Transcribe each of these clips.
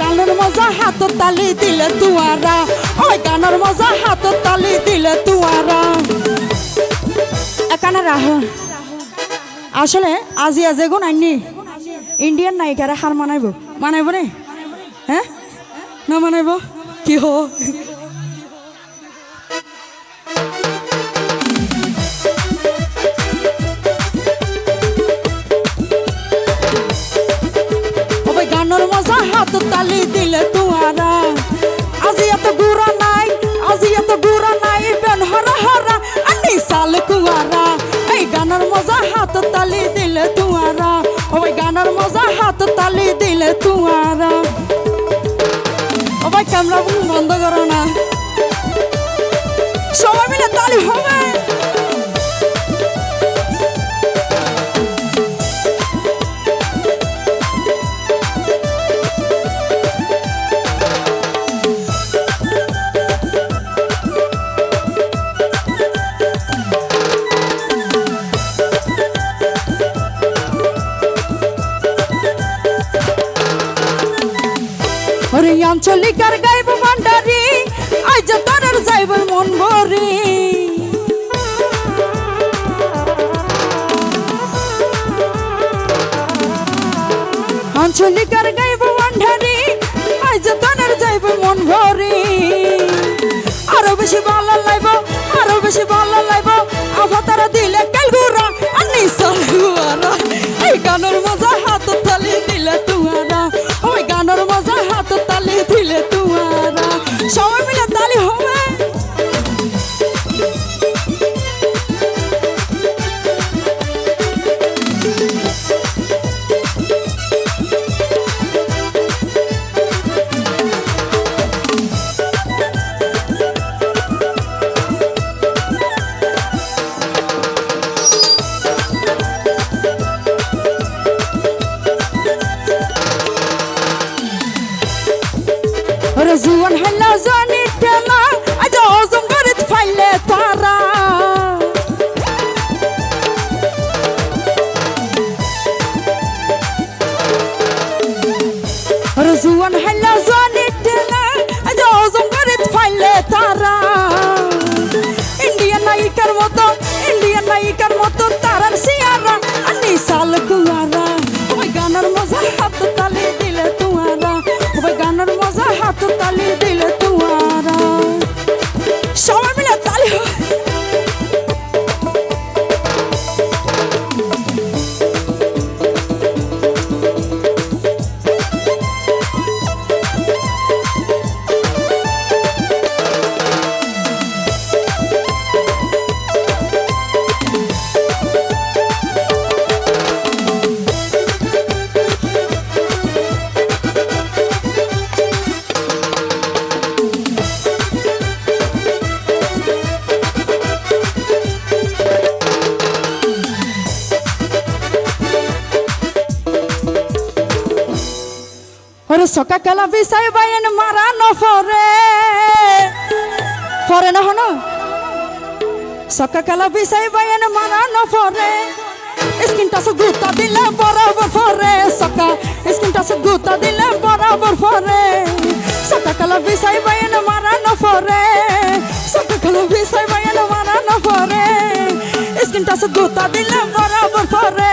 গানের মজা হাত তালি দিলে তুয়ারা। ওই গানের মজা হাত তালি দিলে তুয়ারা। এখানে রাহ। আসলে আজি আজ এগুন আইনি ইন্ডিয়ান নায়িকারা হার মানাইব। মানাইব নে? হ্যাঁ না মানাইব? কি হো? হাত তালি দিলে তোমারা ওই গানের মজা হাত তালি দিলে তোমারা ওই ক্যামেরা বন্ধ করো না। ওরে আঞ্চলিকার গাইব ভান্ডারি, আজ তোর যাইব মন ভরি। আঞ্চলিকার গাইব ভান্ডারি, আজ তোর যাইব মন ভরি। আরও বেশি ভালো লাগব, আরও বেশি ভালো লাগব আভাতারা দিলে زون حنا زون الدمام তালি দিলে ওরে সকা কালা বিষয় বাইন মারা ন ফরে না হন? সকা কালা বিষয় বাইন মারা ন ফরে স্কিনটা সে গুতা দিলে বরাবর ফরে। সকা স্কিনটা সে গুতা দিলে বরাবর ফরে। সকা কালা বিষয় বাইন মারা ন ফরে সকা কালা বিষয় বাইন মারা ন ফরে স্কিনটা সে গুতা দিলে বরাবর ফরে।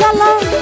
জ্বালা